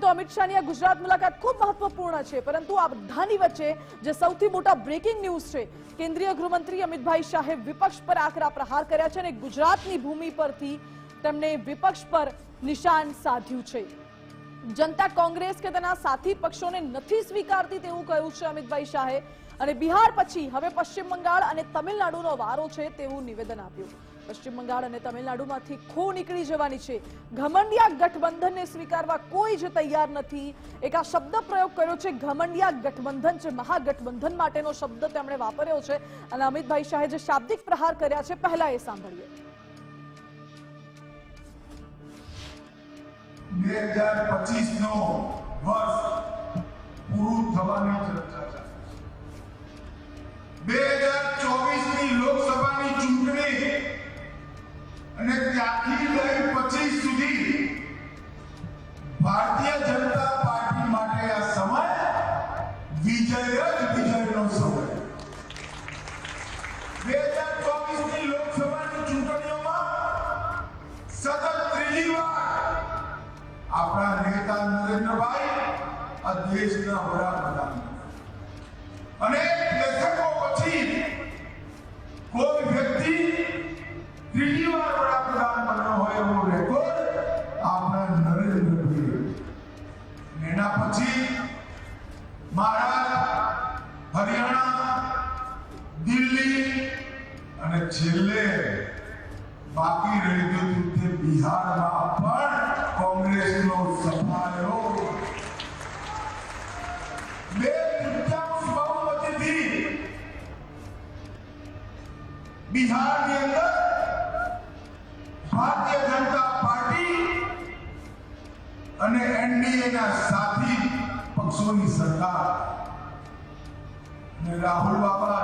તો અમિત શાહની આ ગુજરાત મુલાકાત ખૂબ મહત્વપૂર્ણ છે. પરંતુ આ બધાની વચ્ચે જે સૌથી મોટા બ્રેકિંગ ન્યૂઝ છે, કેન્દ્રીય ગૃહમંત્રી અમિતભાઈ શાહે વિપક્ષ પર આકરા પ્રહાર કર્યા છે અને ગુજરાતની ભૂમિ પરથી તેમણે વિપક્ષ પર નિશાન સાધ્યું છે. જનતા કોંગ્રેસ કે તેના સાથી પક્ષોને નથી સ્વીકારતી તેવું કહ્યું છે અમિતભાઈ શાહે. અને બિહાર પછી હવે પશ્ચિમ બંગાળ અને તમિલનાડુનો વારો છે તેવું નિવેદન આપ્યું. પશ્ચિમ બંગાળ અને તમિલનાડુમાંથી ખો નીકળી જવાની છે. ઘમંડિયા ગઠબંધનને સ્વીકારવા કોઈ જ તૈયાર નથી. એક આ શબ્દ પ્રયોગ કર્યો છે, ઘમંડિયા ગઠબંધન છે, મહાગઠબંધન માટેનો શબ્દ તેમણે વાપર્યો છે. અને અમિતભાઈ શાહે જે શાબ્દિક પ્રહાર કર્યા છે, પહેલા એ સાંભળીએ. પચીસ નો વર્ષ પૂરું થવાની બે હજાર ચોવીસની લોકસભાની ચૂંટણી અને ત્યાંથી લઈ પચીસ સુધી ભારતીય જનતા પાર્ટી માટે આ સમય વિજય છેલ્લે બાકી રહી ગયું હતું તે બિહારમાં, પણ કોંગ્રેસનો સફાયો બે તૃતીયાંશ બહુમતીથી બિહારની અંદર ભારતીય જનતા પાર્ટી અને એનડીએના સાથી પક્ષોની સરકાર. રાહુલ બાબા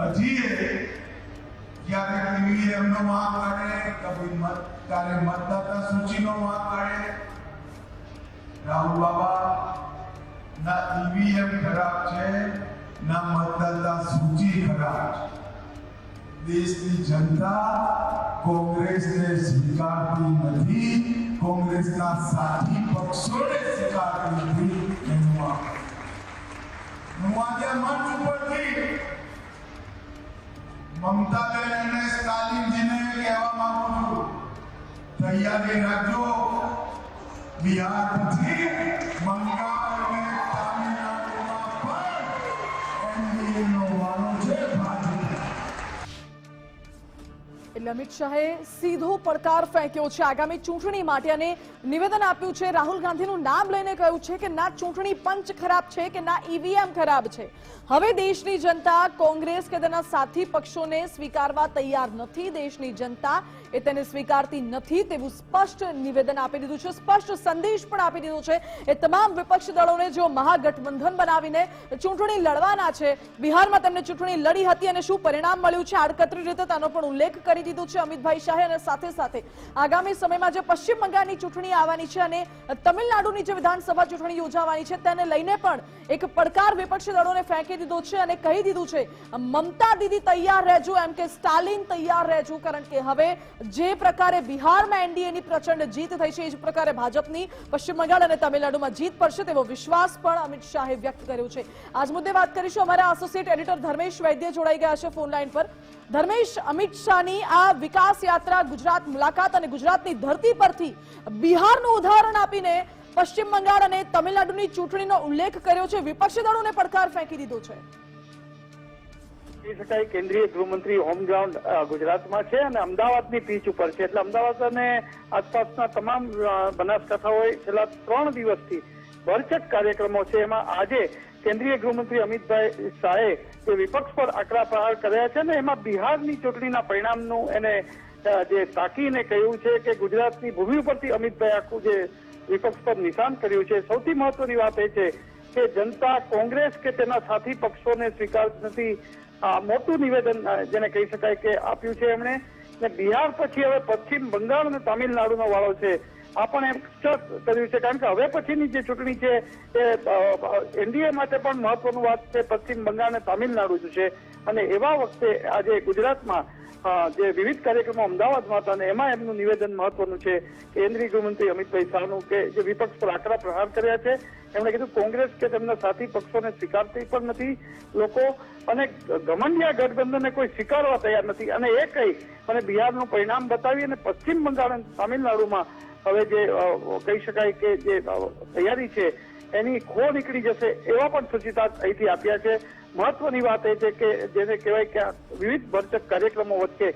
હજી હજી ક્યારેક ઈવીએમ નો વાંક કાઢે, કભી મત ત્યારે મતદાતા સૂચિનો વાંક કાઢે? રાહુલ બાબા, ના ઈવીએમ ખરાબ છે, ના મતદાતા સૂચિ ખરાબ છે. દેશની જનતા કોંગ્રેસને સ્વીકારતી નથી, કોંગ્રેસના સાથી પક્ષોને સ્વીકારતી નથી, એનું આ હું આજે મંચ ઉપરથી મમતાબેન અને સ્ટાલિનજીને કહેવા માંગુ છું તૈયારી રાખજો બિહાર પછી બંગાળ અને તામિલનાડુમાં પણ એનડીએનો વારો એટલે અમિત શાહે સીધો પડકાર ફેંક્યો છે આગામી ચૂંટણી માટે અને નિવેદન આપ્યું છે. રાહુલ ગાંધીનું નામ લઈને કહ્યું છે કે ના, ચૂંટણી પંચ ખરાબ છે કે ના, ઈવીએમ ખરાબ છે. હવે દેશની જનતા કોંગ્રેસ કે તેના સાથી પક્ષોને સ્વીકારવા તૈયાર નથી. દેશની જનતા એ તેને સ્વીકારતી નથી તેવું સ્પષ્ટ નિવેદન આપી દીધું છે. સ્પષ્ટ સંદેશ પણ આપી દીધો છે. એ તમામ વિપક્ષ દળોને જેઓ મહાગઠબંધન બનાવીને ચૂંટણી લડવાના છે, બિહારમાં તેમને ચૂંટણી લડી હતી અને શું પરિણામ મળ્યું છે આડકતરી રીતે તેનો પણ ઉલ્લેખ કરી દીધો છે અમિતભાઈ શાહે અને સાથે સાથે આગામી સમયમાં જે પશ્ચિમ બંગાળની ચૂંટણી આવવાની છે અને તમિલનાડુની જે વિધાનસભા ચૂંટણી યોજાવાની છે તેને લઈને પણ એક પડકાર વિપક્ષી દળોને ફેંકી દીધો છે અને કહી દીધું છે, મમતા દીદી તૈયાર રહેજો, એમ કે સ્ટાલિન તૈયાર રહેજો. કારણ કે હવે જે પ્રકારે બિહારમાં એનડીએની પ્રચંડ જીત થઈ છે, એ જ પ્રકારે ભાજપની પશ્ચિમ બંગાળ અને તમિલનાડુમાં જીત પડશે તેવો વિશ્વાસ પણ અમિત શાહે વ્યક્ત કર્યો છે. આજ મુદ્દે વાત કરીશું અમારા એસોસિએટ એડિટર ધર્મેશ વૈદ્ય જોડાઈ ગયા છે ફોનલાઈન પર. ધર્મેશ, અમિત શાહની આ વિકાસ યાત્રા ગુજરાત મુલાકાત અને ગુજરાતની ધરતી પરથી બિહારનું ઉદાહરણ આપીને પશ્ચિમ બંગાળ અને તમિલનાડુની ચૂંટણીનો ઉલ્લેખ કર્યો છે. વિપક્ષી દળોને પડકાર ફેંકી દીધો છે. કહી શકાય કેન્દ્રીય ગૃહમંત્રી હોમ ગ્રાઉન્ડ ગુજરાતમાં છે અને અમદાવાદની પીચ ઉપર છે. એટલે અમદાવાદ અને આસપાસના તમામ બનાસકાંઠાઓએ છેલ્લા ત્રણ દિવસથી ભરચક કાર્યક્રમો છે. એમાં આજે કેન્દ્રીય ગૃહમંત્રી અમિતભાઈ શાહે જે વિપક્ષ પર આકરા પ્રહાર કર્યા છે ને એમાં બિહારની ચૂંટણીના પરિણામનું એને જે તાકીને કહ્યું છે કે ગુજરાતની ભૂમિ ઉપરથી અમિતભાઈ આખું જે વિપક્ષ પર નિશાન કર્યું છે. સૌથી મહત્વની વાત એ છે કે જનતા કોંગ્રેસ કે તેના સાથી પક્ષોને સ્વીકાર નથી. મોટું નિવેદન જેને કહી શકાય કે આપ્યું છે એમણે. ને બિહાર પછી હવે પશ્ચિમ બંગાળ અને તામિલનાડુનો વાળો છે. આ પણ એમ સ્પષ્ટ કર્યું છે, કારણ કે હવે પછીની જે ચૂંટણી છે એ એનડીએ માટે પણ મહત્વનું વાત છે, પશ્ચિમ બંગાળ અને તામિલનાડુ જ છે. અને એવા વખતે આજે ગુજરાતમાં જે વિવિધ કાર્યક્રમો અમદાવાદમાં હતા અને એમાં એમનું નિવેદન મહત્વનું છે. કેન્દ્રીય ગૃહમંત્રી અમિતભાઈ શાહનું કે જે વિપક્ષ પર આકરા પ્રહાર કર્યા છે. એમણે કીધું, કોંગ્રેસ કે તેમના સાથી પક્ષોને સ્વીકારતી પણ નથી લોકો અને ગમંડિયા ગઠબંધનને કોઈ સ્વીકારવા તૈયાર નથી. અને એ કહી અને બિહારનું પરિણામ બતાવી અને પશ્ચિમ બંગાળ અને તામિલનાડુમાં હવે જે કહી શકાય કે જે તૈયારી છે, એની ખો નીકળી જશે એવા પણ સૂચિતાર્થ અહીંથી આપ્યા છે. મહત્વની વાત એ છે કે જેને કહેવાય કે વિવિધ ભરચક કાર્યક્રમો વચ્ચે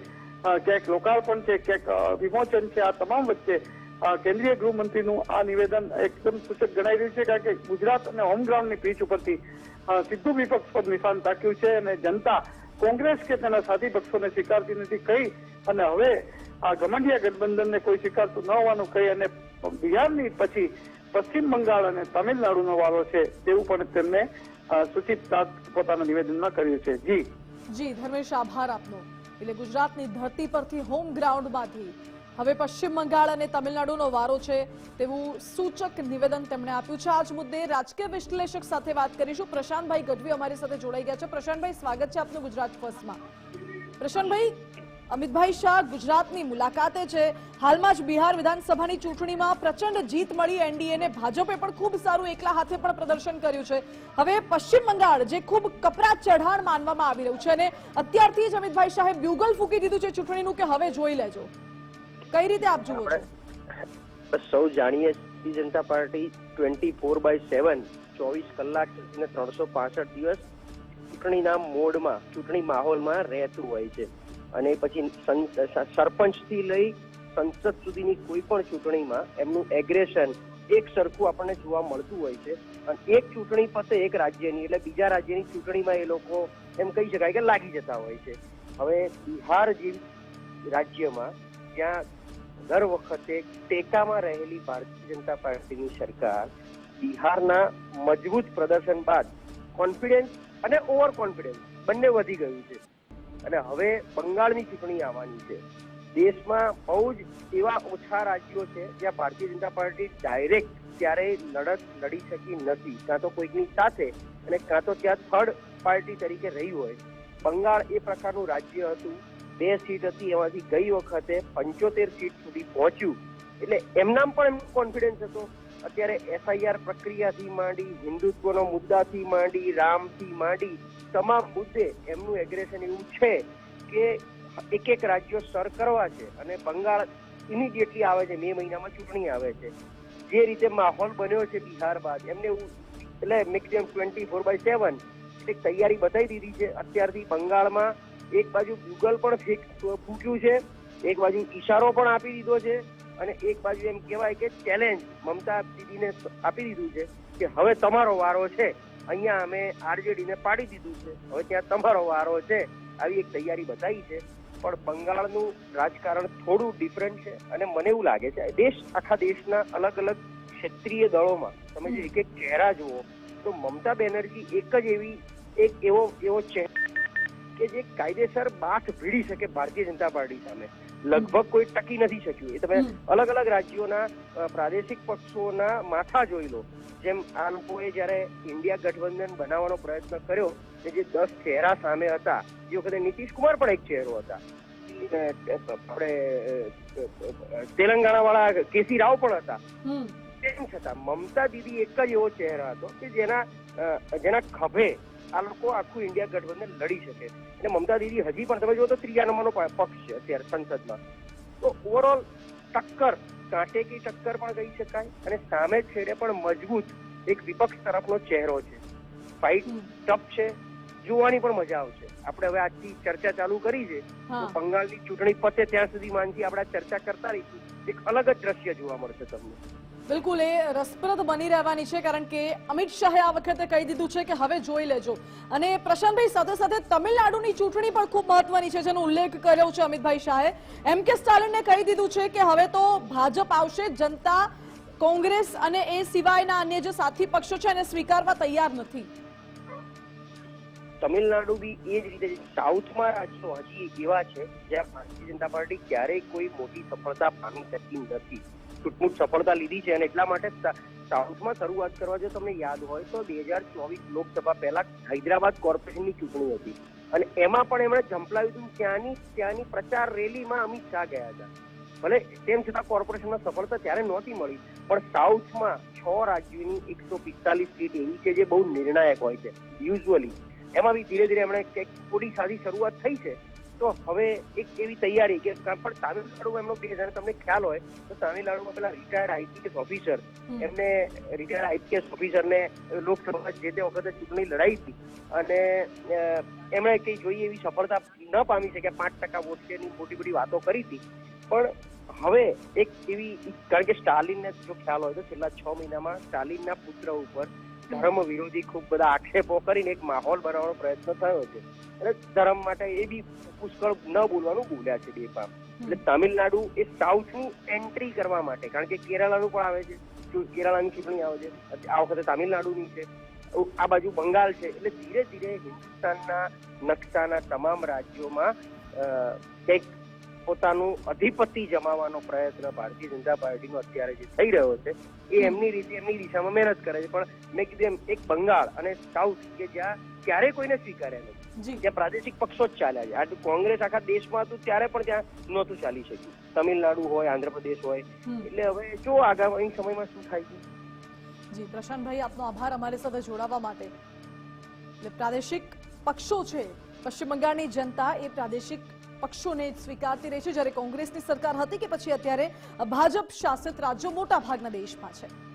ક્યાંક લોકાર્પણ છે, ક્યાંક વિમોચન છે, આ તમામ વચ્ચે કેન્દ્રીય ગૃહમંત્રીનું આ નિવેદન એકદમ સૂચક ગણાઈ રહ્યું છે કારણ કે ગુજરાત અને હોમ પીચ ઉપરથી સીધું વિપક્ષ પર નિશાન તાક્યું છે અને જનતા કોંગ્રેસ કે તેના સાથી પક્ષોને સ્વીકારતી નથી કહી અને હવે આ ગમંડિયા ગઠબંધનને કોઈ સ્વીકારતું ન હોવાનું કહી અને બિહારની પછી પશ્ચિમ બંગાળ અને તમિલનાડુનો વારો છે તેવું પણ તેમને સૂચિત પોતાના નિવેદનમાં કર્યું છે. જી. જી, ધર્મેશ, આભાર આપનો. એટલે ગુજરાતની ધરતી પરથી હોમ ગ્રાઉન્ડમાંથી હવે પશ્ચિમ બંગાળ અને તમિલનાડુનો વારો છે તેવું સૂચક નિવેદન તેમણે આપ્યું છે. આજ મુદ્દે રાજકીય વિશ્લેષક સાથે વાત કરીશું. પ્રશાંતભાઈ ગઢવી અમારી સાથે જોડાઈ ગયા છે. પ્રશાંતભાઈ, સ્વાગત છે આપનું ગુજરાત ફર્સ્ટમાં. પ્રશાંતભાઈ, અમિતભાઈ શાહ ગુજરાતની મુલાકાતે છે. હાલમાં જ બિહાર વિધાનસભાની ચૂંટણીમાં પ્રચંડ જીત મળી. એનડીએને ભાજપે પણ ખૂબ સારું એકલા હાથે પણ પ્રદર્શન કર્યું છે. હવે પશ્ચિમ બંગાળ, જે ખૂબ કપરા ચઢાણ માનવામાં આવી રહ્યું છે અને અત્યારથી જ અમિતભાઈ શાહે બ્યુગલ ફૂકી દીધું છે ચૂંટણીનું કે હવે જોઈ લેજો. કઈ રીતે આપ જુઓ છો? સૌ જાણીએ Janata party twenty four by seven ચોવીસ કલાક અને ત્રણસો પાસઠ દિવસ ચૂંટણીના મોડમાં, ચૂંટણી માહોલમાં રહેતું હોય છે. અને પછી સરપંચથી લઈ સંસદ સુધીની કોઈ પણ ચૂંટણીમાં એમનું એગ્રેશન એક સરખું આપણને જોવા મળતું હોય છે. અને એક ચૂંટણી પતે એક રાજ્યની, એટલે બીજા રાજ્યની ચૂંટણીમાં એ લોકો એમ કહી શકાય કે લાગી જતા હોય છે. હવે બિહાર જેવી રાજ્યમાં જ્યાં દર વખતે ટેકામાં રહેલી ભારતીય જનતા પાર્ટીની સરકાર બિહારના મજબૂત પ્રદર્શન બાદ કોન્ફિડન્સ અને ઓવર કોન્ફિડન્સ બંને વધી ગયું છે. અને હવે બંગાળની ચૂંટણી આવવાની છે. દેશમાં બહુ જ એવા ઓછા રાજ્યો છે જ્યાં ભારતીય જનતા પાર્ટી ડાયરેક્ટ ક્યારેય લડત લડી શકી નથી. કાં તો કોઈકની સાથે અને કાં તો ત્યાં થર્ડ પાર્ટી તરીકે રહી હોય. બંગાળ એ પ્રકારનું રાજ્ય હતું બે સીટ હતી, એમાંથી ગઈ વખતે પંચોતેર સીટ સુધી પહોંચ્યું. એટલે એમનામ પણ એમનો કોન્ફિડન્સ હતો. અત્યારે એફઆઈઆર પ્રક્રિયાથી માંડી, હિન્દુત્વનો મુદ્દાથી માંડી, રામથી માંડી, તમામ મુદ્દે એમનું એગ્રેશન એવું છે કે એક એક રાજ્યો સર કરવા છે અને બંગાળ ઇમિડિયેટલી આવે છે. મે મહિનામાં ચૂંટણી આવે છે. જે રીતે માહોલ બન્યો છે બિહાર બાદ, એમને એવું એટલે maximum twenty four by seven એક તૈયારી બતાવી દીધી છે. અત્યારથી બંગાળમાં એક બાજુ ગૂગલ પણ ફેંક ફૂક્યું છે એક બાજુ ઈશારો પણ આપી દીધો છે અને એક બાજુ એમ કહેવાય કે ચેલેન્જ મમતા દીદીને આપી દીધું છે કે હવે તમારો વારો છે. અહીંયા અમે આરજેડીને પાડી દીધું છે. હવે ત્યાં તમારો વારો છે. આવી એક તૈયારી બતાવી છે. પણ બંગાળનું રાજકારણ થોડું ડિફરન્ટ છે અને મને એવું લાગે છે દેશ આખા દેશના અલગ અલગ ક્ષેત્રીય દળોમાં તમે જે એક એક ચહેરા જુઓ તો મમતા બેનર્જી એક જ એવી એક એવો એવો ચહેરો કે જે કાયદેસર બાથ ભીડી શકે ભારતીય જનતા પાર્ટી સામે. લગભગ કોઈ ટકી નથી શક્યું. એ તમે અલગ અલગ રાજ્યોના પ્રાદેશિક પક્ષોના માથા જોઈ લો. જેમ આ લોકોએ જયારે ઇન્ડિયા ગઠબંધન બનાવવાનો પ્રયત્ન કર્યો કે જે દસ ચહેરા સામે હતા જે વખતે નીતિશ કુમાર પણ એક ચહેરો હતા. આપણે તેલંગાણા વાળા કેસી રાવ પણ હતા. તેમ છતાં મમતા દીદી એક જ એવો ચહેરો હતો કે જેના જેના ખભે આ લોકો આખું ઇન્ડિયા ગઠબંધન લડી શકે. અને મમતા દીદી હજી પણ તમે જુઓ તો ત્રીજા નંબરનો પક્ષ છે અત્યારે સંસદમાં. તો ઓવરઓલ ટક્કર કાંટે કી ટક્કર પણ કહી શકાય અને સામે છેડે પણ મજબૂત એક વિપક્ષ તરફનો ચહેરો છે. ફાઇટ ટફ છે જોવાની પણ મજા આવશે. આપણે હવે આજથી ચર્ચા ચાલુ કરી છે. તો બંગાળની ચૂંટણી પતે ત્યાં સુધી માનથી આપણે ચર્ચા કરતા રહીશું. એક અલગ જ દ્રશ્ય જોવા મળશે તમને. બિલકુલ, એ રસપ્રદ બની રહેવાની છે, કારણ કે અમિત શાહે આ વખતે કહી દીધું છે કે હવે જોઈ લેજો. અને પ્રશાંતભાઈ, સાથે સાથે તમિલનાડુની ચૂંટણી પણ ખૂબ મહત્વની છે, જેનો ઉલ્લેખ કર્યો છે અમિતભાઈ શાહે. એમ કે સ્ટાલિનને કહી દીધું છે કે હવે તો ભાજપ આવશે, જનતા, કોંગ્રેસ અને એ સિવાયના અન્ય જે સાથી પક્ષો છે એને સ્વીકારવા તૈયાર નથી. તમિલનાડુ બી એ જ રીતે સાઉથમાં રાજ્યો હજી એવા છે જ્યાં ભારતીય જનતા પાર્ટી ક્યારેય કોઈ મોટી સફળતા પામી શકી નથી. ટૂંકમૂટ સફળતા લીધી છે અને એટલા માટે સાઉથમાં શરૂઆત કરવા જો તમને યાદ હોય તો બે હજાર ચોવીસ લોકસભા પહેલા હૈદરાબાદ કોર્પોરેશનની ચૂંટણી હતી. અને એમાં પણ એમણે ઝંપલાવ્યું હતું ત્યાંની ત્યાંની પ્રચાર રેલીમાં અમિત શાહ ગયા હતા. ભલે તેમ છતાં કોર્પોરેશનમાં સફળતા ત્યારે નહોતી મળી, પણ સાઉથમાં છ રાજ્યોની એકસો પિસ્તાલીસ સીટ એવી છે જે બહુ નિર્ણાયક હોય છે, યુઝ્યુઅલી. એમાં બી ધીરે ધીરે એમણે કંઈક થોડી સારી શરૂઆત થઈ છે. તો હવે એક એવી તૈયારી કે પણ તામિલનાડુ એમનો કે હજાર તમને ખ્યાલ હોય તો તામિલનાડુમાં પેલા રિટાયર્ડ આઈપીએસ ઓફિસર. એમને રિટાયર્ડ આઈપીએસ ઓફિસરને લોકસભા જે તે વખતે ચૂંટણી લડાઈ હતી. અને એમણે કઈ જોઈએ એવી સફળતા ન પામી શક્યા. પાંચ ટકા વોટ છે મોટી મોટી વાતો કરી હતી. પણ હવે એક એવી કારણ કે સ્ટાલિનને જો ખ્યાલ હોય તો છેલ્લા છ મહિનામાં સ્ટાલિનના પુત્ર ઉપર ધર્મ વિરોધી ખૂબ બધા આક્ષેપો કરીને એક માહોલ બનાવવાનો પ્રયત્ન થયો છે. અને ધર્મ માટે એ બી પુષ્કળ ન બોલવાનું બોલ્યા છે બે પામ એટલે તમિલનાડુ એ સાઉથની એન્ટ્રી કરવા માટે કારણ કે કેરાલાનું પણ આવે છે. કેરાલાની ચૂંટણી આવે છે આ વખતે તામિલનાડુની છે. આ બાજુ બંગાળ છે. એટલે ધીરે ધીરે હિન્દુસ્તાનના નકશાના તમામ રાજ્યોમાં કંઈક પોતાનું અધિપતિ જમાવવાનો પ્રયત્ન ભારતીય જનતા પાર્ટીનો અત્યારે જે થઈ રહ્યો છે એ એમની રીતે એમની દિશામાં મહેનત કરે છે. પણ મેં કીધું એમ એક બંગાળ અને સાઉથ કે જ્યાં ક્યારે કોઈને સ્વીકાર્યા નથી જી. ત્યાં પ્રાદેશિક પક્ષો જ ચાલ્યા છે આ કોંગ્રેસ આખા દેશમાં હતું ત્યારે પણ ત્યાં નહોતું ચાલી શક્યું. તમિલનાડુ હોય આંધ્રપ્રદેશ હોય. એટલે હવે જો આગામી સમયમાં શું થાય છે? જી પ્રશાંતભાઈ આપનો આભાર અમારી સાથે જોડાવા માટે. એટલે પ્રાદેશિક પક્ષો છે પશ્ચિમ બંગાળની જનતા એ પ્રાદેશિક પક્ષોને સ્વીકારતી રહી છે. જ્યારે કોંગ્રેસની સરકાર હતી કે પછી અત્યારે ભાજપ શાસિત રાજ્યો મોટા ભાગના દેશમાં છે.